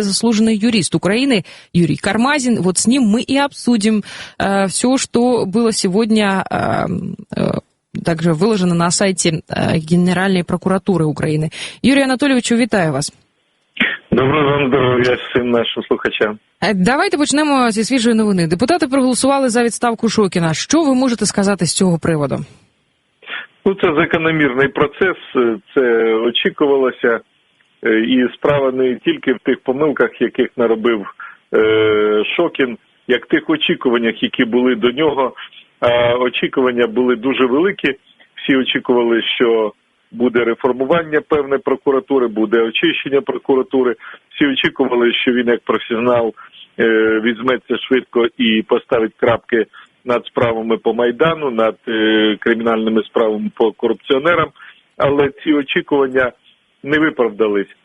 заслуженный юрист Украины Юрий Кармазин. Вот с ним мы и обсудим э, все, что было сегодня э, э, также выложено на сайте э, Генеральной прокуратуры України. Юрій Анатолійовичу, вітаю вас. Доброго вам здоров'я, всім нашим слухачам. Е, Давайте почнемо зі свіжої новини. Депутати проголосували за відставку Шокіна. Що ви можете сказати з цього приводу? Ну, це закономірний процес, е, це очікувалося, Е, і справа не тільки в тих помилках, яких наробив е, Шокін, як тих очікуваннях, які були до нього. А очікування були дуже великі. Всі очікували, що буде реформування певної прокуратури, буде очищення прокуратури. Всі очікували, що він як професіонал е, візьметься швидко і поставить крапки над справами по майдану, над е, кримінальними справами по корупціонерам. Але ці очікування не виправдались.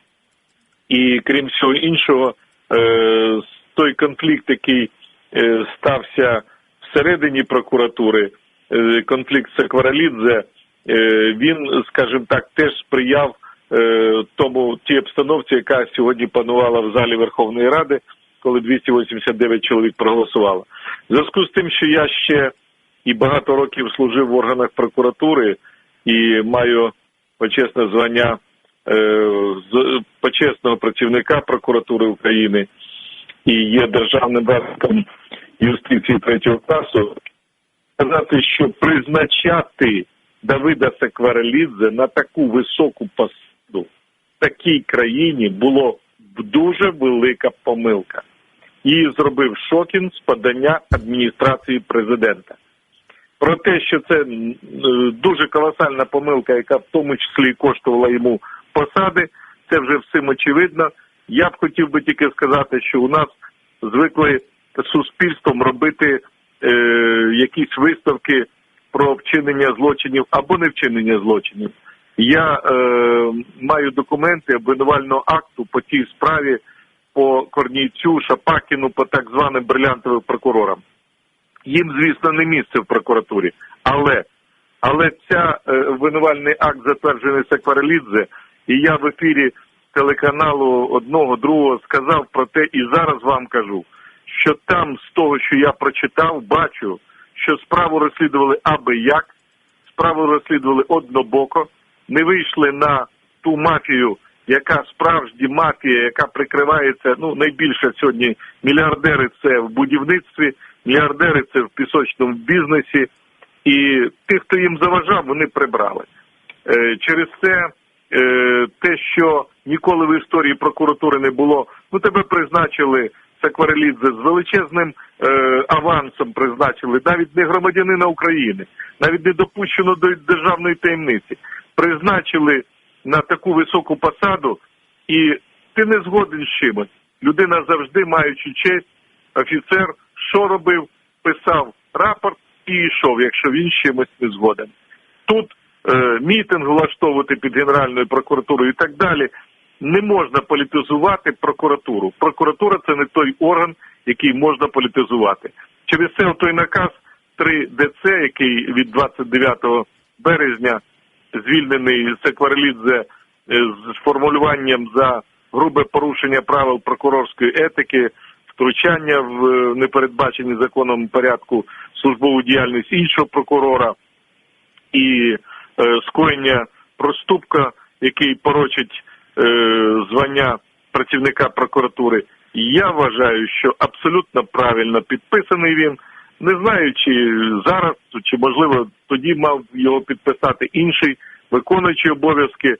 І крім всього іншого, е, той конфлікт, який е, стався всередині прокуратури, е, конфлікт Секваралідзе, е, він, скажімо так, теж сприяв тому тій обстановці, яка сьогодні панувала в залі Верховної Ради, коли 289 чоловік проголосувало. В зв'язку з тим, що я ще і багато років служив в органах прокуратури і маю почесне звання з почесного працівника прокуратури України і є державним радником юстиції третього класу, сказати, що призначати Давида Секварелідзе на таку високу посаду в такій країні було дуже велика помилка. Її зробив Шокін з подання адміністрації президента. Про те, що це е, дуже колосальна помилка, яка в тому числі коштувала йому посади, це вже всім очевидно. Я б хотів би тільки сказати, що у нас звикли суспільством робити е, якісь виставки про вчинення злочинів або не вчинення злочинів. Я е, маю документи обвинувального акту по тій справі по Корнійцю, Шапакіну, по так званим брилянтовим прокурорам. Їм, звісно, не місце в прокуратурі, але але ця е, обвинувальний акт затверджений Секварелідзе, і я в ефірі телеканалу одного другого сказав про те, і зараз вам кажу, що там з того, що я прочитав, бачу, що справу розслідували аби як, справу розслідували однобоко, не вийшли на ту мафію, яка справжня мафія, яка прикривається. Ну найбільше сьогодні мільярдери це в будівництві, мільярдери це в пісочному бізнесі, і тих, хто їм заважав, вони прибрали. Е, через це те, що ніколи в історії прокуратури не було, ну тебе призначили Сакварелідзе з величезним е, авансом призначили, навіть не громадянина України, навіть не допущено до державної таємниці. Призначили на таку високу посаду, і ти не згоден з чимось. Людина завжди, маючи честь, офіцер, що робив, писав рапорт і йшов, якщо він з чимось не згоден. Тут е, мітинг влаштовувати під Генеральною прокуратурою і так далі. Не можна політизувати прокуратуру. Прокуратура це не той орган, який можна політизувати. Через це той наказ 3 ДЦ, який від 29 березня звільнений Секварелідзе е, з формулюванням за грубе порушення правил прокурорської етики, втручання в е, непередбачені законом порядку службову діяльність іншого прокурора і е, скоєння проступка, який порочить е, звання працівника прокуратури. Я вважаю, що абсолютно правильно підписаний він. Не знаю, чи зараз, чи можливо тоді мав його підписати інший виконуючий обов'язки.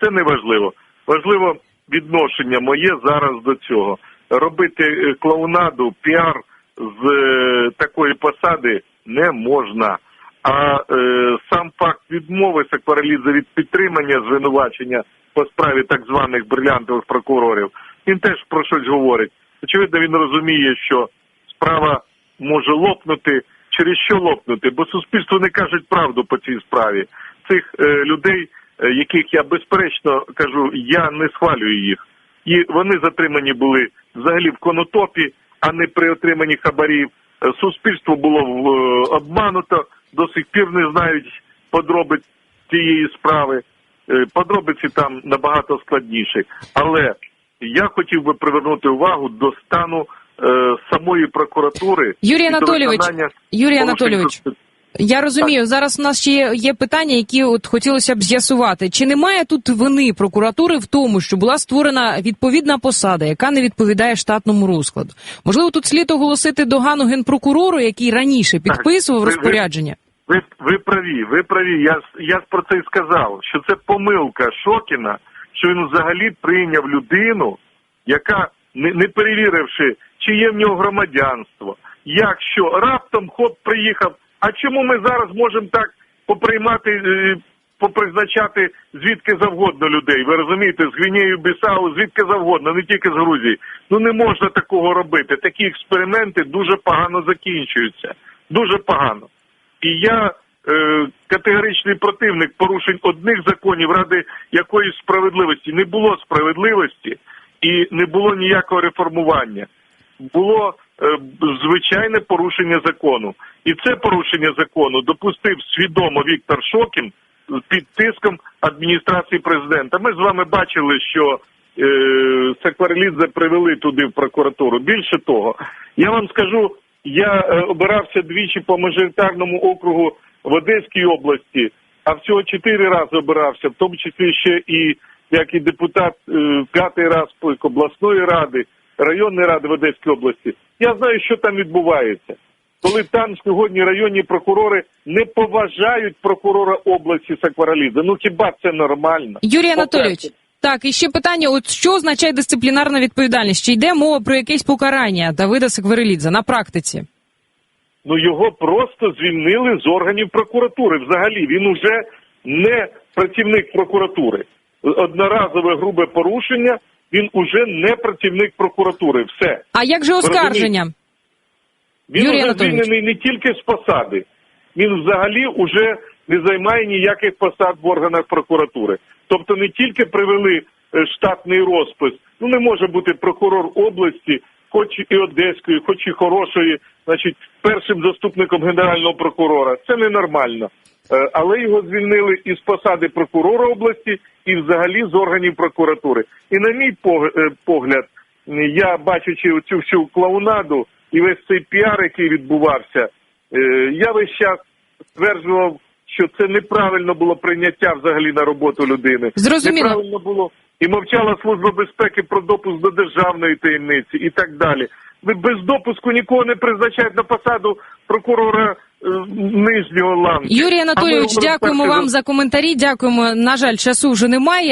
Це не важливо. Важливо відношення моє зараз до цього. Робити е, клоунаду, піар з е, такої посади не можна. А е, сам факт відмови Сакварелідзе від підтримання звинувачення по справі так званих брилянтових прокурорів, він теж про щось говорить. Очевидно, він розуміє, що справа може лопнути. Через що лопнути? Бо суспільство не кажуть правду по цій справі. Цих е, людей, е, яких я безперечно кажу, я не схвалюю їх. І вони затримані були взагалі в конотопі, а не при отриманні хабарів. Е, Суспільство було е, обмануто, до сих пір не знають подробиць цієї справи. Е, Подробиці там набагато складніші. Але я хотів би привернути увагу до стану е, самої прокуратури. Юрій Анатолійович, Юрій Анатолійович. Я розумію, зараз у нас ще є, є питання, які от хотілося б з'ясувати. Чи немає тут вини прокуратури в тому, що була створена відповідна посада, яка не відповідає штатному розкладу? Можливо, тут слід оголосити догану генпрокурору, який раніше підписував розпорядження? Ви, ви праві, ви праві. Я, я про це й сказав, що це помилка Шокіна, що він взагалі прийняв людину, яка, не, не перевіривши, чи є в нього громадянство, якщо раптом хоп приїхав. А чому ми зараз можемо так поприймати, е, попризначати звідки завгодно людей? Ви розумієте, з Гвінею Бісау, звідки завгодно, не тільки з Грузії. Ну не можна такого робити. Такі експерименти дуже погано закінчуються. Дуже погано. І я е, категоричний противник порушень одних законів ради якоїсь справедливості. Не було справедливості і не було ніякого реформування. Було звичайне порушення закону. І це порушення закону допустив свідомо Віктор Шокін під тиском адміністрації президента. Ми з вами бачили, що е, Сакварелідзе привели туди в прокуратуру. Більше того, я вам скажу, я е, обирався двічі по мажоритарному округу в Одеській області, а всього чотири рази обирався, в тому числі ще і як і депутат е, п'ятий раз обласної ради, районної ради в Одеській області. Я знаю, що там відбувається. Коли там сьогодні районні прокурори не поважають прокурора області Сакваралідзе. Ну хіба це нормально? Юрій Анатолійович, так, і ще питання: от що означає дисциплінарна відповідальність? Чи йде мова про якесь покарання Давида Секверелідзе на практиці? Ну його просто звільнили з органів прокуратури. Взагалі він уже не працівник прокуратури. Одноразове грубе порушення. Він уже не працівник прокуратури. Все А як же оскарження? він Юрій уже звільнений не тільки з посади. Він взагалі уже не займає ніяких посад в органах прокуратури. Тобто не тільки привели е, штатний розпис. Ну не може бути прокурор області, хоч і одеської, хоч і хорошої, значить, першим заступником генерального прокурора. Це ненормально. Е, Але його звільнили із посади прокурора області і взагалі з органів прокуратури. І на мій е, погляд, я бачачи цю всю клоунаду і весь цей піар, який відбувався, е, я весь час стверджував, що це неправильно було прийняття взагалі на роботу людини. Зрозуміло. Неправильно було і мовчала служба безпеки про допуск до державної таємниці і так далі. Без допуску нікого не призначають на посаду прокурора нижнього ланку. Юрій Анатолійович, дякуємо вам за коментарі. Дякуємо. На жаль, часу вже немає.